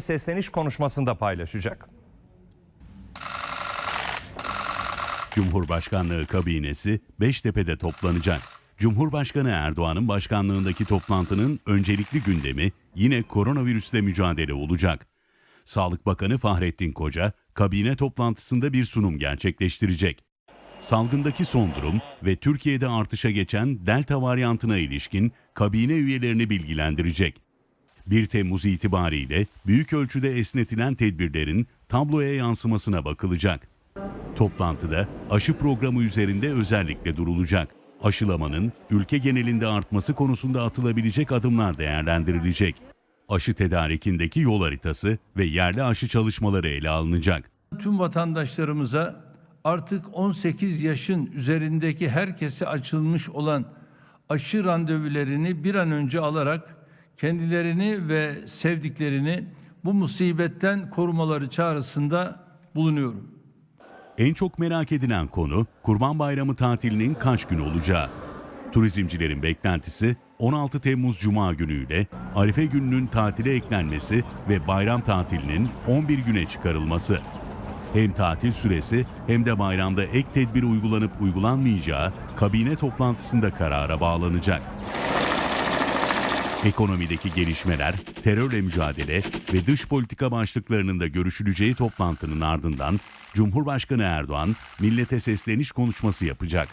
sesleniş konuşmasında paylaşacak. Cumhurbaşkanlığı kabinesi Beştepe'de toplanacak. Cumhurbaşkanı Erdoğan'ın başkanlığındaki toplantının öncelikli gündemi yine koronavirüsle mücadele olacak. Sağlık Bakanı Fahrettin Koca kabine toplantısında bir sunum gerçekleştirecek. Salgındaki son durum ve Türkiye'de artışa geçen Delta varyantına ilişkin kabine üyelerini bilgilendirecek. 1 Temmuz itibariyle büyük ölçüde esnetilen tedbirlerin tabloya yansımasına bakılacak. Toplantıda aşı programı üzerinde özellikle durulacak. Aşılamanın ülke genelinde artması konusunda atılabilecek adımlar değerlendirilecek. Aşı tedarikindeki yol haritası ve yerli aşı çalışmaları ele alınacak. Tüm vatandaşlarımıza artık 18 yaşın üzerindeki herkese açılmış olan aşı randevularını bir an önce alarak kendilerini ve sevdiklerini bu musibetten korumaları çağrısında bulunuyorum. En çok merak edilen konu Kurban Bayramı tatilinin kaç gün olacağı. Turizmcilerin beklentisi 16 Temmuz Cuma günüyle Arife gününün tatile eklenmesi ve bayram tatilinin 11 güne çıkarılması. Hem tatil süresi hem de bayramda ek tedbir uygulanıp uygulanmayacağı kabine toplantısında karara bağlanacak. Ekonomideki gelişmeler, terörle mücadele ve dış politika başlıklarının da görüşüleceği toplantının ardından Cumhurbaşkanı Erdoğan millete sesleniş konuşması yapacak.